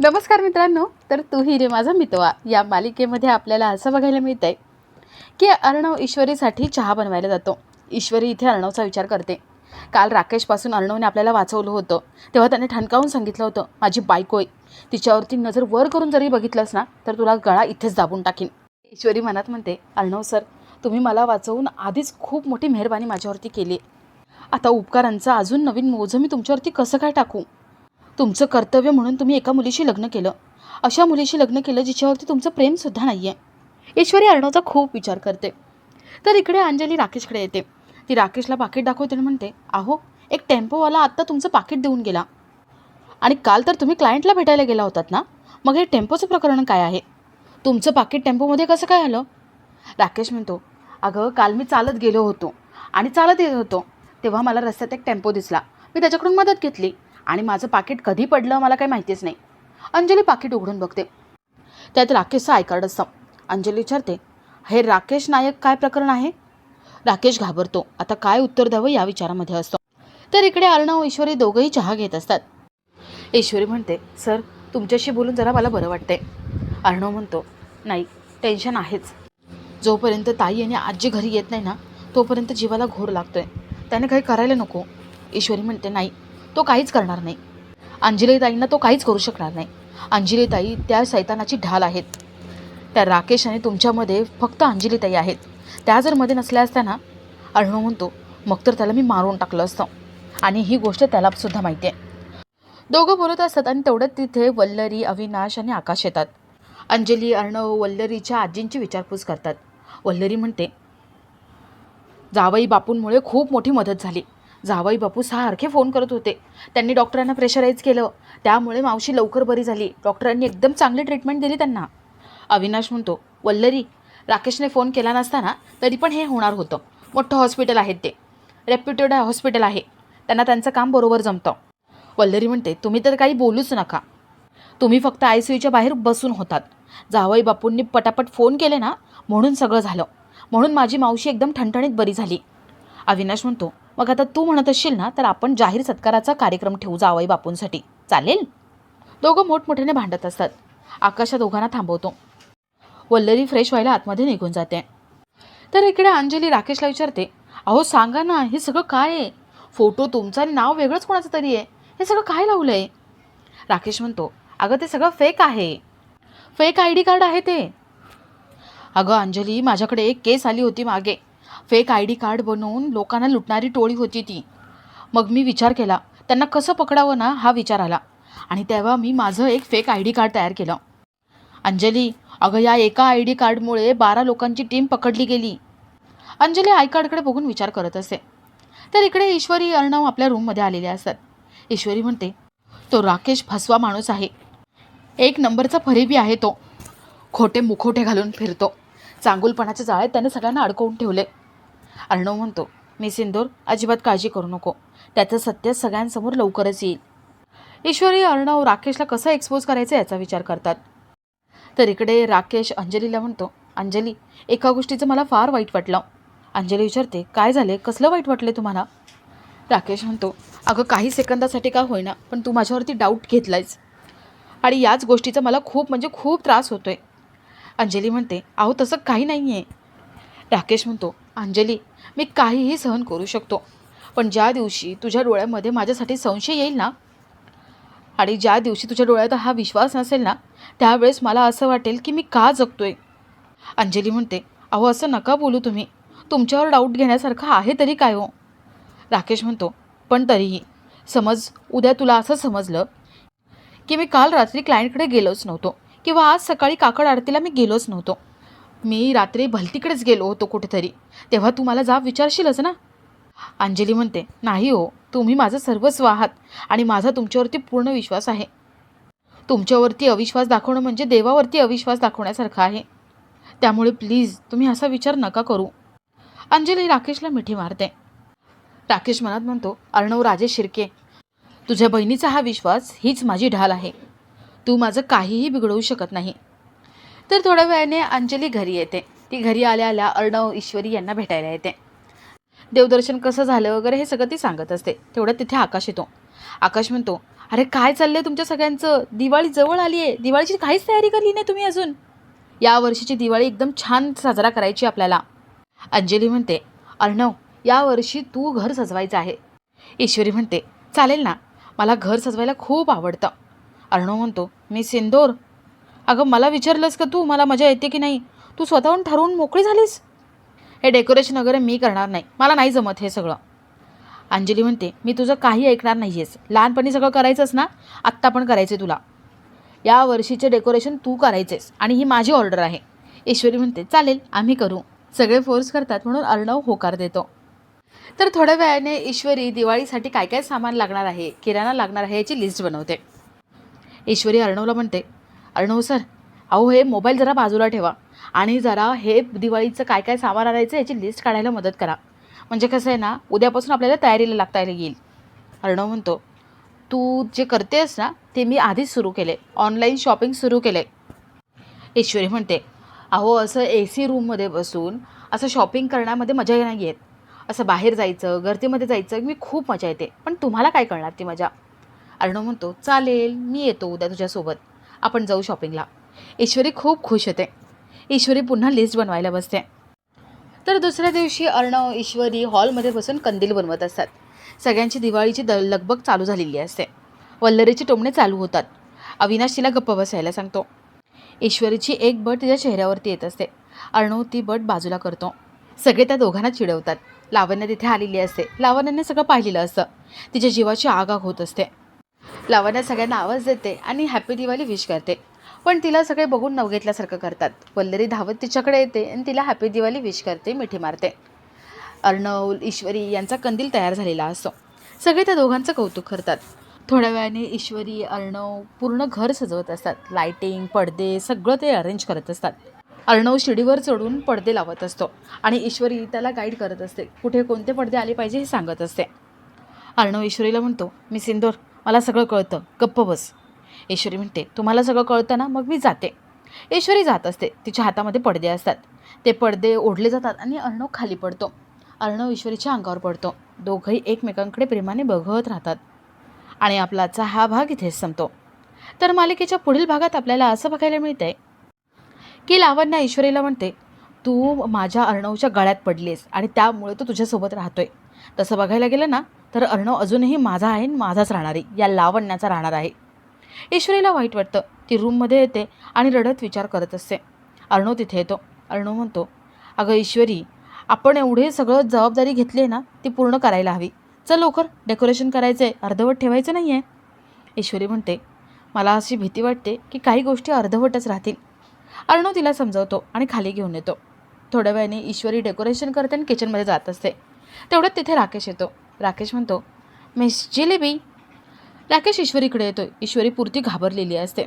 नमस्कार मित्रांनो तर तू ही रे माझा मितवा. या मालिकेमध्ये आपल्याला असं बघायला मिळतंय की अर्णव ईश्वरीसाठी चहा बनवायला जातो. ईश्वरी इथे अर्णवचा विचार करते. काल राकेशपासून अर्णवने आपल्याला वाचवलं होतं. तेव्हा त्याने ठणकावून सांगितलं होतं माझी बायको आहे. तिच्यावरती नजर वर करून जरी बघितलंस ना तर तुला गळा इथेच दाबून टाकीन. ईश्वरी मनात म्हणते अर्णव सर तुम्ही मला वाचवून आधीच खूप मोठी मेहरबानी माझ्यावरती केली आता उपकारांचं अजून नवीन मोजं मी तुमच्यावरती कसं काय टाकू? तुमचं कर्तव्य म्हणून तुम्ही एका मुलीशी लग्न केलं. अशा मुलीशी लग्न केलं जिच्यावरती तुमचं प्रेमसुद्धा नाही आहे ईश्वरी अर्णवचा खूप विचार करते. तर इकडे अंजली राकेशकडे येते. ती राकेशला पाकिट दाखवते आणि म्हणते अहो एक टेम्पोवाला आत्ता तुमचं पाकिट देऊन गेला. आणि काल तर तुम्ही क्लायंटला भेटायला गेला होतात ना? मग हे टेम्पोचं प्रकरण काय आहे? तुमचं पाकिट टेम्पोमध्ये कसं काय आलं? राकेश म्हणतो अगं काल मी चालत गेलो होतो आणि चालत येत होतो. तेव्हा मला रस्त्यात एक टेम्पो दिसला. मी त्याच्याकडून मदत घेतली. आणि माझं पाकिट कधी पडलं मला काही माहितीच नाही. अंजली पाकिट उघडून बघते. त्यात राकेशचं आयकार्ड असतं. अंजली विचारते हे राकेश नायक काय प्रकरण आहे? राकेश घाबरतो. आता काय उत्तर द्यावं या विचारामध्ये असतो. तर इकडे अर्णव ईश्वरी दोघंही चहा घेत असतात. ईश्वरी म्हणते सर तुमच्याशी बोलून जरा मला बरं वाटतंय. अर्णव म्हणतो नाही टेन्शन आहेच. जोपर्यंत ताई आणि आजी घरी येत नाही ना तोपर्यंत जीवाला घोर लागतोय. त्याने काही करायला नको. ईश्वरी म्हणते नाही तो काहीच करणार नाही. अंजलीताईंना तो काहीच करू शकणार नाही. अंजलीताई त्या सैतानाची ढाल आहेत. त्या राकेश आणि तुमच्यामध्ये फक्त अंजलीताई आहेत. त्या जर मध्ये नसल्या असत्या ना अर्णव म्हणतो मग तर त्याला मी मारून टाकलं असतं. आणि ही गोष्ट त्यालासुद्धा माहिती आहे. दोघं बोलत असतात आणि तेवढ्यात तिथे वल्लरी अविनाश आणि आकाश येतात. अंजली अर्णव वल्लरीच्या आजींची विचारपूस करतात. वल्लरी म्हणते जावई बापूंमुळे खूप मोठी मदत झाली. जावई बापू सारखे फोन करत होते. त्यांनी डॉक्टरांना प्रेशराईज केलं. त्यामुळे मावशी लवकर बरी झाली. डॉक्टरांनी एकदम चांगली ट्रीटमेंट दिली त्यांना. अविनाश म्हणतो वल्लरी राकेशने फोन केला नसताना तरी पण हे होणार होतं. मोठं हॉस्पिटल आहे ते. रेप्युटेड हॉस्पिटल आहे. त्यांना त्यांचं काम बरोबर जमतं. वल्लरी म्हणते तुम्ही तर काही बोलूच नका. तुम्ही फक्त आय सी यूच्या बाहेर बसून होतात. जावई बापूंनी पटापट फोन केले ना म्हणून सगळं झालं. म्हणून माझी मावशी एकदम ठणठणीत बरी झाली. अविनाश म्हणतो मग आता तू म्हणत असशील ना तर आपण जाहीर सत्काराचा कार्यक्रम ठेवू जावई बापूंसाठी. चालेल? दोघं मोठमोठ्याने भांडत असतात. आकाशा दोघांना थांबवतो. वल्लरी फ्रेश व्हायला आतमध्ये निघून जाते. तर इकडे अंजली राकेशला विचारते अहो सांगा ना हे सगळं काय आहे? फोटो तुमचं आणि नाव वेगळंच कोणाचं तरी आहे? हे सगळं काय लावलं आहे राकेश म्हणतो अगं ते सगळं फेक आहे. फेक आय डी कार्ड आहे ते. अगं अंजली माझ्याकडे एक केस आली होती मागे. फेक आय डी कार्ड बनवून लोकांना लुटणारी टोळी होती ती. मग मी विचार केला त्यांना कसं पकडावं ना? हा विचार आला. आणि तेव्हा मी माझं एक फेक आय डी कार्ड तयार केलं. अंजली अगं या एका आय डी कार्डमुळे बारा लोकांची टीम पकडली गेली. अंजली आय कार्डकडे बघून विचार करत असे. तर इकडे ईश्वरी अर्णव आपल्या रूममध्ये आलेले असतात ईश्वरी म्हणते तो राकेश फसवा माणूस आहे. एक नंबरचा फरेबी आहे तो. खोटे मुखोटे घालून फिरतो. चांगुलपणाच्या जाळ्यात त्याने सगळ्यांना अडकवून ठेवले. अर्णव म्हणतो मी सिंदूर अजिबात काळजी करू नको. त्याचं सत्य सगळ्यांसमोर लवकरच येईल. ईश्वरी अर्णव राकेशला कसं एक्सपोज करायचं याचा विचार करतात. तर इकडे राकेश अंजलीला म्हणतो अंजली एका गोष्टीचं मला फार वाईट वाटलं. अंजली विचारते काय झाले कसलं वाईट वाटले तुम्हाला? राकेश म्हणतो अगं काही सेकंदासाठी का होईना पण तू माझ्यावरती डाऊट घेतलायस. आणि याच गोष्टीचा मला खूप म्हणजे खूप त्रास होतोय. अंजली म्हणते अहो तसं काही नाही आहे राकेश म्हणतो अंजली मी काहीही सहन करू शकतो पण ज्या दिवशी तुझ्या डोळ्यामध्ये माझ्यासाठी संशय येईल ना आणि ज्या दिवशी तुझ्या डोळ्यात हा विश्वास नसेल ना त्यावेळेस मला असं वाटेल की मी का जगतोय. अंजली म्हणते अहो असं नका बोलू तुम्ही. तुमच्यावर डाऊट घेण्यासारखं आहे तरी काय हो? राकेश म्हणतो पण तरीही समज उद्या तुला असं समजलं की मी काल रात्री क्लायंटकडे गेलोच नव्हतो. किंवा आज सकाळी काकड आरतीला मी गेलोच नव्हतो. मी रात्री भलतीकडेच गेलो होतो कुठेतरी. तेव्हा तू मला जाब विचारशीलच ना? अंजली म्हणते नाही हो तुम्ही माझं सर्वस्व आहात आणि माझा तुमच्यावरती पूर्ण विश्वास आहे. तुमच्यावरती अविश्वास दाखवणं म्हणजे देवावरती अविश्वास दाखवण्यासारखं आहे. त्यामुळे प्लीज तुम्ही असा विचार नका करू. अंजली राकेशला मिठी मारते. राकेश मनात म्हणतो अर्णव राजे शिर्के तुझ्या बहिणीचा हा विश्वास हीच माझी ढाल आहे. तू माझं काहीही बिघडवू शकत नाही. तर थोड्या वेळाने अंजली घरी येते. ती घरी आल्या आल्या अर्णव ईश्वरी यांना भेटायला येते. देवदर्शन कसं झालं वगैरे हे सगळं ती सांगत असते. तेवढ्यात तिथे आकाश येतो. आकाश म्हणतो अरे काय चाललंय तुमच्या सगळ्यांचं? दिवाळी जवळ आली आहे दिवाळीची काहीच तयारी करली नाही तुम्ही अजून. या वर्षीची दिवाळी एकदम छान साजरा करायची आपल्याला. अंजली म्हणते अर्णव या वर्षी तू घर सजवायचं आहे. ईश्वरी म्हणते चालेल ना. मला घर सजवायला खूप आवडतं. अर्णव म्हणतो मी सिंदोर. अगं मला विचारलंस का तू? मला मजा येते की नाही? तू स्वतःहून ठरवून मोकळी झालीस? हे डेकोरेशन वगैरे मी करणार नाही. मला नाही जमत हे सगळं. अंजली म्हणते मी तुझं काही ऐकणार नाही आहेस लहानपणी सगळं करायचंच ना? आत्ता पण करायचं तुला. या वर्षीचे डेकोरेशन तू करायचेस आणि ही माझी ऑर्डर आहे. ईश्वरी म्हणते चालेल आम्ही करू. सगळे फोर्स करतात म्हणून अर्णव होकार देतो. तर थोड्या वेळाने ईश्वरी दिवाळीसाठी काय काय सामान लागणार आहे किराणा लागणार आहे याची लिस्ट बनवते. ईश्वरी अर्णवला म्हणते अर्णव सर अहो हे मोबाईल जरा बाजूला ठेवा आणि जरा हे दिवाळीचं काय काय सामान आणायचं याची लिस्ट काढायला मदत करा. म्हणजे कसं आहे ना उद्यापासून आपल्याला तयारीला लागता येईल. अर्णव म्हणतो तू जे करतेस ना ते मी आधीच सुरू केले. ऑनलाईन शॉपिंग सुरू केले. ईश्वरी म्हणते अहो असं ए सी रूममध्ये बसून असं शॉपिंग करण्यामध्ये मजा नाही येत. असं बाहेर जायचं गर्दीमध्ये जायचं मी खूप मजा येते. पण तुम्हाला काय कळणार ती मजा? अर्णव म्हणतो चालेल मी येतो उद्या तुझ्यासोबत. आपण जाऊ शॉपिंगला ईश्वरी खूप खुश होते. ईश्वरी पुन्हा लिस्ट बनवायला बसते. तर दुसऱ्या दिवशी अर्णव ईश्वरी हॉलमध्ये बसून कंदील बनवत असतात. सगळ्यांची दिवाळीची द लगबग चालू झालेली असते. वल्लरीची टोमणे चालू होतात. अविनाश तिला गप्प बसायला सांगतो. ईश्वरीची एक बट तिच्या चेहऱ्यावरती येत असते. अर्णव ती बट बाजूला करतो. सगळे त्या दोघांना चिडवतात. लावण्य तिथे आलेली असते. लावण्याने सगळं पाहिलेलं असतं. तिच्या जीवाची आगाग होत असते. लावण्या सगळ्यांना आवाज देते आणि हॅपी दिवाळी विश करते. पण तिला सगळे बघून नवघेतल्यासारखं करतात. वल्लरी धावत तिच्याकडे येते आणि तिला हॅपी दिवाळी विश करते मिठी मारते. अर्णव ईश्वरी यांचा कंदील तयार झालेला असतो. सगळे त्या दोघांचं कौतुक करतात. थोड्या वेळाने ईश्वरी अर्णव पूर्ण घर सजवत असतात. लायटिंग पडदे सगळं ते अरेंज करत असतात. अर्णव शिडीवर चढून पडदे लावत असतो आणि ईश्वरी त्याला गाईड करत असते. कुठे कोणते पडदे आले पाहिजे हे सांगत असते. अर्णव ईश्वरीला म्हणतो मी सिंदोर मला सगळं कळतं. गप्प बस. ईश्वरी म्हणते तुम्हाला सगळं कळतं ना मग मी जाते. ईश्वरी जात असते. तिच्या हातामध्ये पडदे असतात. ते पडदे ओढले जातात आणि अर्णव खाली पडतो. अर्णव ईश्वरीच्या अंगावर पडतो. दोघंही एकमेकांकडे प्रेमाने बघत राहतात. आणि आपलाचा हा भाग इथेच संपतो. तर मालिकेच्या पुढील भागात आपल्याला असं बघायला मिळतंय की लावण्या ईश्वरीला म्हणते तू माझ्या अर्णवच्या गळ्यात पडलीस आणि त्यामुळे तो तुझ्यासोबत राहतोय. तसं बघायला गेलं ना तर अर्णव अजूनही माझा आहे माझाच राहणार आहे. या लावण्याचा राहणार आहे. ईश्वरीला वाईट वाटतं. ती रूममध्ये येते आणि रडत विचार करत असते. अर्णव तिथे येतो. अर्णव म्हणतो अगं ईश्वरी आपण एवढे सगळं जबाबदारी घेतली आहे ना ती पूर्ण करायला हवी. चल लवकर डेकोरेशन करायचं आहे अर्धवट ठेवायचं नाही आहे ईश्वरी म्हणते मला अशी भीती वाटते की काही गोष्टी अर्धवटच राहतील. अर्णव तिला समजवतो आणि खाली घेऊन येतो. थोड्या वेळाने ईश्वरी डेकोरेशन करते आणि किचनमध्ये जात असते. तेवढ्यात तिथे राकेश येतो. राकेश म्हणतो मिस जिलेबी. राकेश ईश्वरीकडे येतो ईश्वरी पुरती घाबरलेली असते.